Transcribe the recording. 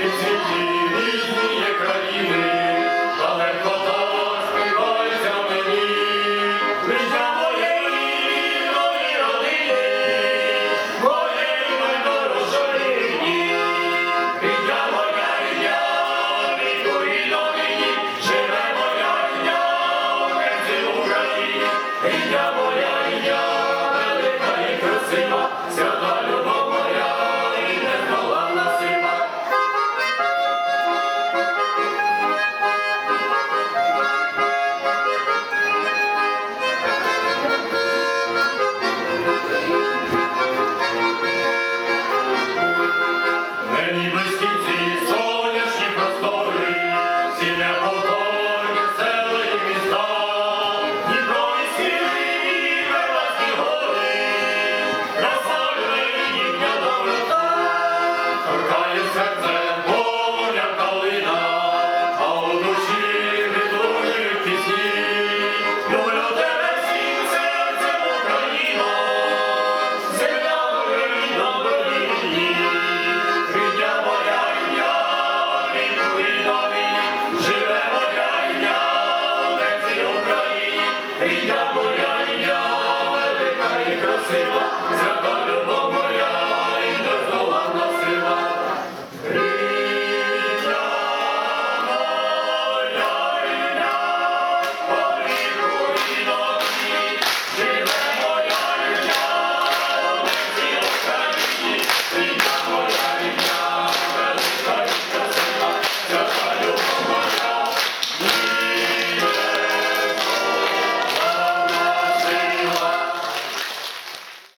Ці всі різні є країни. і красива.